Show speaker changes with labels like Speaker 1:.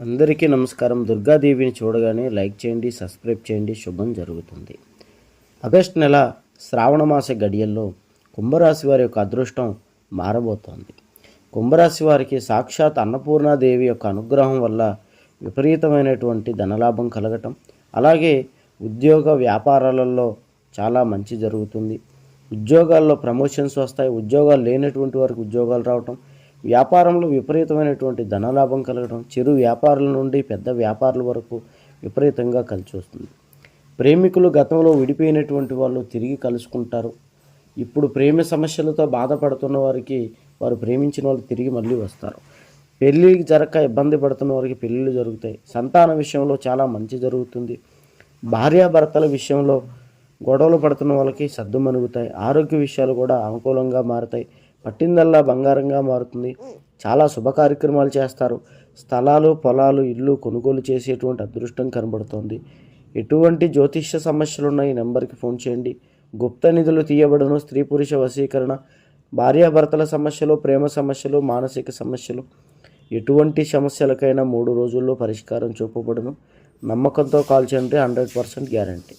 Speaker 1: అందరికీ నమస్కారం. దుర్గాదేవిని చూడగానే లైక్ చేయండి సబ్స్క్రైబ్ చేయండి. శుభం జరుగుతుంది. ఆగస్ట్ నెల శ్రావణ మాస గడియల్లో కుంభరాశి వారి యొక్క అదృష్టం మారబోతోంది. కుంభరాశి వారికి సాక్షాత్ అన్నపూర్ణాదేవి యొక్క అనుగ్రహం వల్ల విపరీతమైనటువంటి ధనలాభం కలగటం అలాగే ఉద్యోగ వ్యాపారాలలో చాలా మంచి జరుగుతుంది. ఉద్యోగాల్లో ప్రమోషన్స్ వస్తాయి. ఉద్యోగాలు లేనటువంటి వారికి ఉద్యోగాలు రావటం వ్యాపారంలో విపరీతమైనటువంటి ధనలాభం కలగడం చిరు వ్యాపారుల నుండి పెద్ద వ్యాపారుల వరకు విపరీతంగా కలిసి వస్తుంది. ప్రేమికులు గతంలో విడిపోయినటువంటి వాళ్ళు తిరిగి కలుసుకుంటారు. ఇప్పుడు ప్రేమ సమస్యలతో బాధపడుతున్న వారికి వారు ప్రేమించిన వాళ్ళు తిరిగి మళ్ళీ వస్తారు. పెళ్ళికి జరగక ఇబ్బంది పడుతున్న వారికి పెళ్ళిళ్ళు జరుగుతాయి. సంతాన విషయంలో చాలా మంచి జరుగుతుంది. భార్యాభర్తల విషయంలో గొడవలు పడుతున్న వాళ్ళకి సర్దుమనుగుతాయి ఆరోగ్య విషయాలు కూడా అనుకూలంగా మారుతాయి. పట్టిందల్లా బంగారంగా మారుతుంది. చాలా శుభ కార్యక్రమాలు చేస్తారు. స్థలాలు పొలాలు ఇల్లు కొనుగోలు చేసేటువంటి అదృష్టం కనబడుతోంది. ఎటువంటి జ్యోతిష్య సమస్యలు ఉన్న ఈ నెంబర్కి ఫోన్ చేయండి. గుప్త నిధులు తీయబడను. స్త్రీ పురుష వశీకరణ భార్యాభర్తల సమస్యలు ప్రేమ సమస్యలు మానసిక సమస్యలు. ఎటువంటి సమస్యలకైనా మూడు రోజుల్లో పరిష్కారం చూపబడును. నమ్మకంతో కాల్ చేయండి. Hundred percent guarantee.